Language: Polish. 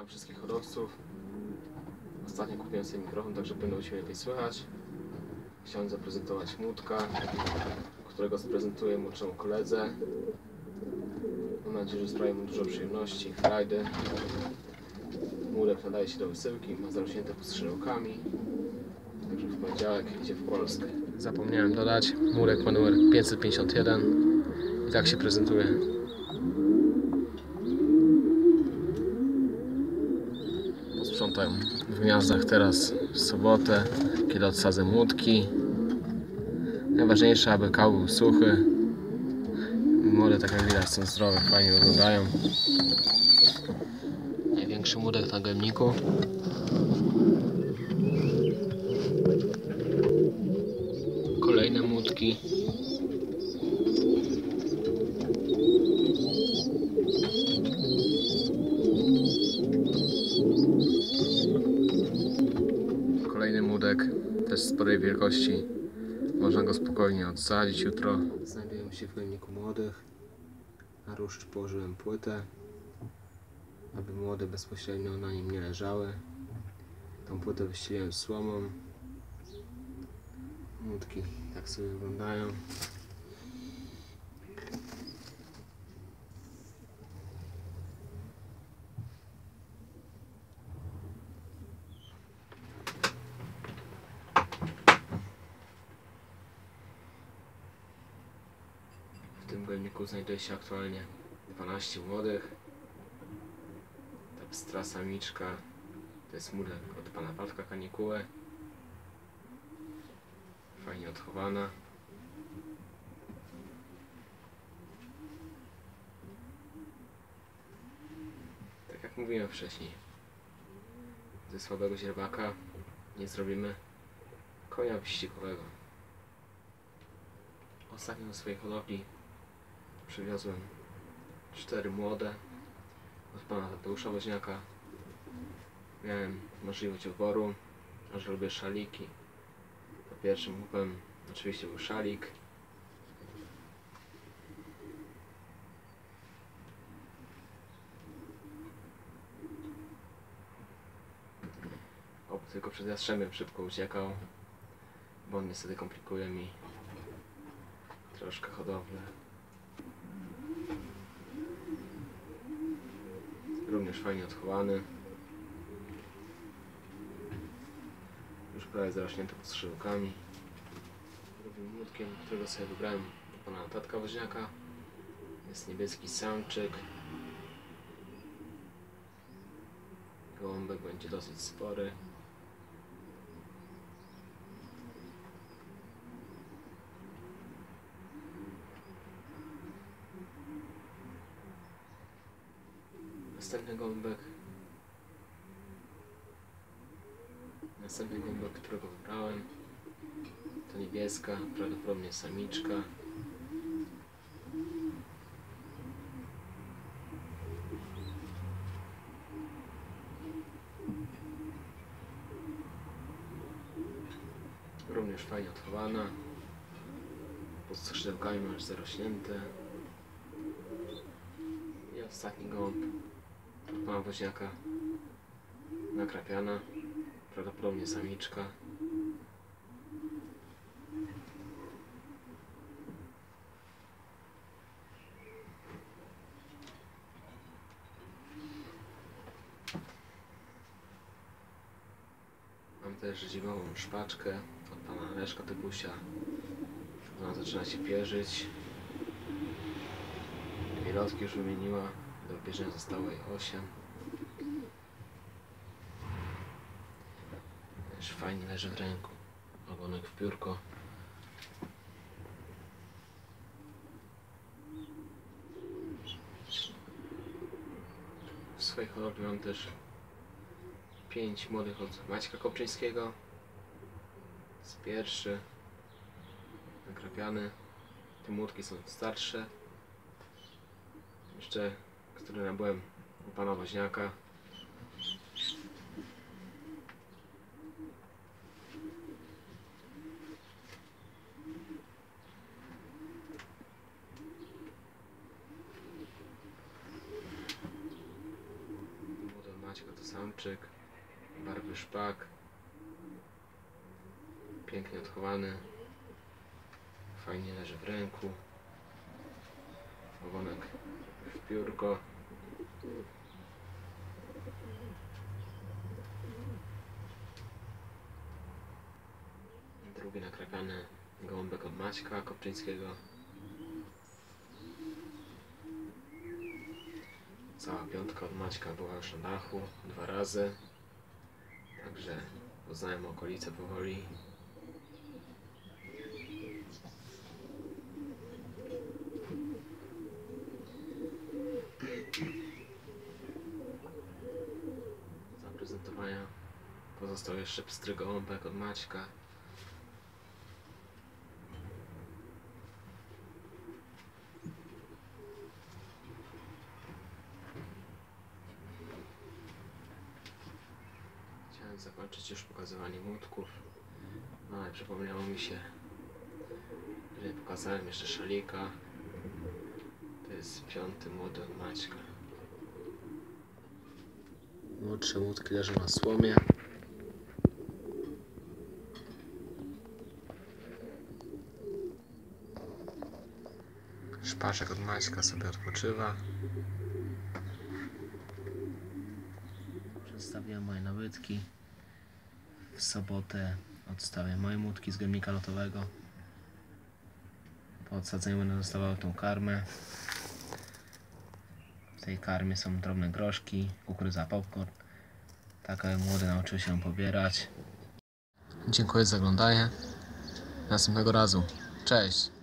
Witam wszystkich hodowców. Ostatnio kupiłem sobie mikrofon, tak żeby będą się lepiej słychać. Chciałem zaprezentować Młódka, którego zaprezentuję młodszemu koledze. Mam nadzieję, że sprawi mu dużo przyjemności, frajdy. Młodek nadaje się do wysyłki, ma zarośnięte postrzelkami. Także w poniedziałek idzie w Polskę. Zapomniałem dodać, Murek ma numer 551 i tak się prezentuje. Posprzątam w gniazdach teraz w sobotę, kiedy odsadzę młotki. Najważniejsze, aby kał był suchy. Młode, tak jak widać, są zdrowe, fajnie wyglądają. Największy młodek na gębniku. Kolejne młotki. Młodek, też sporej wielkości. Można go spokojnie odsadzić jutro. Znajdują się w gojniku młodych. Na różdż położyłem płytę, aby młode bezpośrednio na nim nie leżały. Tą płytę wyścieliłem słomą. Młódki tak sobie wyglądają. Gojniku znajduje się aktualnie 12 młodych. Ta pstra samiczka to jest murek od pana Waldka Kanikuły. Fajnie odchowana. Tak jak mówiłem wcześniej, ze słabego źrebaka nie zrobimy konia wyścigowego. Ostatnio do swojej hodowli przywiozłem cztery młode od pana Tadeusza Woźniaka. Miałem możliwość wyboru, że lubię szaliki. To pierwszym łupem oczywiście był szalik. Oby tylko przed jastrzębiem szybko uciekał, bo on niestety komplikuje mi troszkę hodowlę. Również fajnie odchowany. Już prawie zarośnięty postrzelkami. Drugim młotkiem, którego sobie wybrałem do pana tatka woźniaka jest niebieski samczyk. Gołąbek będzie dosyć spory. Następny gąbek. Następny gąbek, którego wybrałem, to niebieska, prawdopodobnie samiczka. Również fajnie odchowana. Pod skrzydełkami masz zarośnięte. I ostatni gąb pana woźniaka nakrapiana, prawdopodobnie samiczka. Mam też zimową szpaczkę od pana Leszka Tybusia. Ona zaczyna się pierzyć. Dwie lotki już wymieniła. Do pierzenia zostało jej 8. Też fajnie leży w ręku. Ogonek w piórko. W swojej hodowli mam też 5 młodych od Maćka Kopczyńskiego. Z pierwszy. Nakrapiany. Te młotki są starsze. Jeszcze, które nabyłem u pana Woźniaka. Maćko to samczyk. Barwy szpak. Pięknie odchowany. Fajnie leży w ręku. Ogonek w piórko. Drugi nakrakany gołąbek od Maćka Kopczyńskiego. Cała piątka od Maćka była już na dachu dwa razy. Także poznałem okolice powoli. Zaprezentowania pozostał jeszcze pstry gołąbek od Maćka. Chciałem zakończyć już pokazywanie młotków, no ale przypomniało mi się, że pokazałem jeszcze szalika. To jest piąty młody od Maćka. Młodsze młotki leżą na słomie. Szpaszek od Maćka sobie odpoczywa. Przedstawiłem moje nabytki. W sobotę odstawię moje młotki z gębnika lotowego. Po odsadzeniu będę dostawał tą karmę. W tej karmie są drobne groszki, kukurydza popcorn. Takie młode nauczyły się pobierać. Dziękuję za oglądanie. Następnego razu. Cześć!